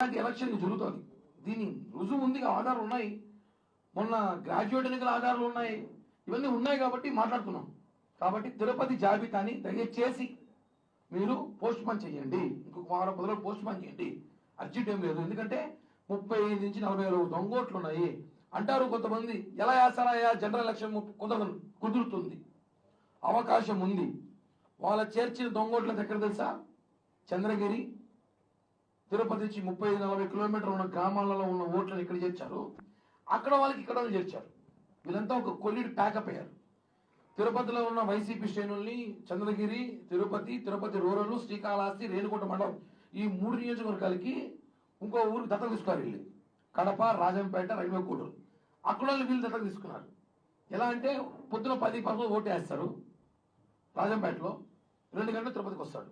ఇలాంటి ఎలక్షన్ జరుగుతుంది. దీని రుజువు ఉంది ఆధారాలు ఉన్నాయి. మొన్న గ్రాడ్యుయేట్ ఎన్నికల ఆధారాలు ఉన్నాయి. ఇవన్నీ ఉన్నాయి కాబట్టి మాట్లాడుతున్నాం. కాబట్టి తిరుపతి జాబితాని దయచేసి మీరు పోస్ట్ పోన్ చేయండి. ఇంకొక వారం పదిలో పోస్ట్ పోన్ చేయండి. అర్జెంట్ ఏం లేదు. ఎందుకంటే ముప్పై ఐదు నుంచి నలభై వేల దొంగోట్లు ఉన్నాయి. అంటారు కొంతమంది ఎలా వేస్తారా జనరల్ ఎలక్షన్ కుదరదు కుదురుతుంది. అవకాశం ఉంది. వాళ్ళ చేర్చిన దొంగోట్ల దగ్గర తెలుసా? చంద్రగిరి తిరుపతి నుంచి ముప్పై ఐదు నలభై కిలోమీటర్లు ఉన్న గ్రామాలలో ఉన్న ఓట్లను ఇక్కడ చేర్చారు? అక్కడ వాళ్ళకి ఇక్కడ వాళ్ళు చేర్చారు. వీళ్ళంతా ఒక కొల్లిడి ప్యాకప్ అయ్యారు. తిరుపతిలో ఉన్న వైసీపీ శ్రేణుల్ని చంద్రగిరి తిరుపతి తిరుపతి రూరల్ శ్రీకాళహస్తి రేణుకుంట మండలం ఈ మూడు నియోజకవర్గాలకి ఇంకో ఊరు దత్తత తీసుకున్నారు వీళ్ళు. కడప రాజంపేట రైల్వే కూడూరు. అక్కడ వాళ్ళు వీళ్ళు దత్తత తీసుకున్నారు. ఎలా అంటే పొద్దున పది పదకొండు ఓటు వేస్తారు రాజంపేటలో. రెండు గంటలు తిరుపతికి వస్తాడు.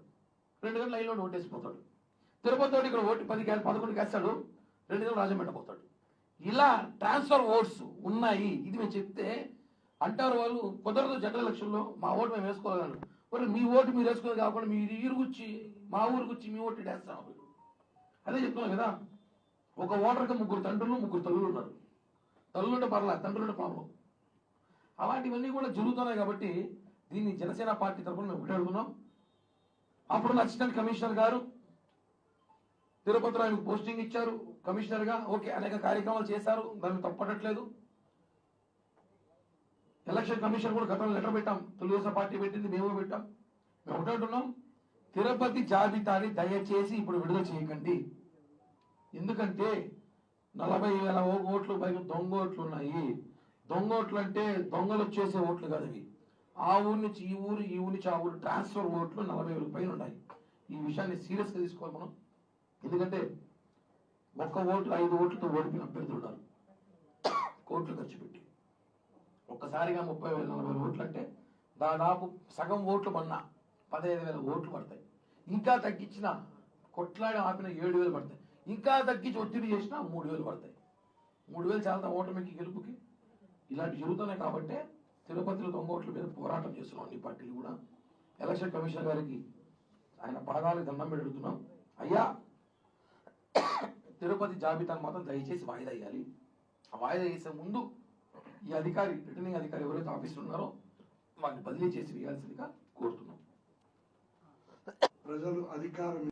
రెండు గంటలు లైన్లో ఓటేసిపోతాడు తిరుపతితో తిరుపతి ఇక్కడ ఓటు పది పదకొండుకి వేస్తాడు రెండు నెలలు రాజమండ్రి పోతాడు. ఇలా ట్రాన్స్ఫర్ ఓట్స్ ఉన్నాయి. ఇది మేము చెప్తే అంటారు వాళ్ళు కుదరదు జనరల్ ఎలక్షన్లో మా ఓటు మేము వేసుకోగలను మరి మీ ఓటు మీరు వేసుకోవాలి కాకుండా మీరు ఇరుగుచ్చి మా ఊరికి మీ ఓటు వేస్తాం. అదే చెప్తున్నాం కదా. ఒక ఓటర్కి ముగ్గురు తండ్రులు ముగ్గురు తల్లులు ఉన్నారు. తల్లులు ఉంటే పర్లా తండ్రులు ఉంటే ప్రాబ్లం. అలాంటివన్నీ కూడా జరుగుతున్నాయి కాబట్టి దీన్ని జనసేన పార్టీ తరఫున మేము ఒకటే అడుగుతున్నాం అప్పుడు అసిస్టెంట్ కమిషనర్ గారు తిరుపతిలో ఆయనకు పోస్టింగ్ ఇచ్చారు. కమిషనర్గా ఓకే అనేక కార్యక్రమాలు చేశారు. దాన్ని తప్పట్లేదు ఎలక్షన్ కమిషన్ కూడా గతంలో లెటర్ పెట్టాం. తెలుగుదేశం పార్టీ పెట్టింది మేము పెట్టాం. మేము ఒకటంటున్నాం. తిరుపతి జాబితాని దయచేసి ఇప్పుడు విడుదల చేయకండి. ఎందుకంటే నలభై వేల ఓ- ఓట్లు పైన దొంగ ఓట్లు ఉన్నాయి. దొంగ ఓట్లు అంటే దొంగలు వచ్చేసే ఓట్లు కాదు అవి. ఆ ఊరి నుంచి ఈ ఊరు ఈ ఊరి నుంచి ఆ ఊరు ట్రాన్స్ఫర్ ఓట్లు నలభై వేల పైన ఉన్నాయి. ఈ విషయాన్ని సీరియస్గా తీసుకోవాలి మనం. ఎందుకంటే ఒక్క ఓట్లు ఐదు ఓట్లతో ఓడిపోయిన అభ్యర్థులు ఉన్నారు. కోట్లు ఖర్చు పెట్టి. ఒక్కసారిగా ముప్పై వేల నలభై వేల ఓట్లు అంటే దాదాపు సగం ఓట్లు పడినా పదహైదు వేల ఓట్లు పడతాయి. ఇంకా తగ్గించిన కొట్లాడి ఆపిన ఏడు వేలు పడతాయి. ఇంకా తగ్గించి ఒత్తిడి చేసినా మూడు వేలు పడతాయి. మూడు వేలు చాలా ఓటమికి గెలుపుకి? ఇలాంటి జరుగుతున్నాయి కాబట్టి తిరుపతిలో దొంగ ఓట్ల మీద పోరాటం చేస్తున్నాం అన్ని పార్టీలు కూడా. ఎలక్షన్ కమిషన్ గారికి ఆయన పడగాలి దండం పెడుతున్నాం. అయ్యా తిరుపతి జాబితాను మాత్రం దయచేసి వాయిదా వేయాలి. ఆ వాయిదా వేసే ముందు ఈ అధికారి రిటర్నింగ్ అధికారి ఎవరైతే ఆఫీసులో ఉన్నారో వారిని బదిలీ చేసి వేయాల్సిందిగా కోరుతున్నాం. ప్రజలు అధికారం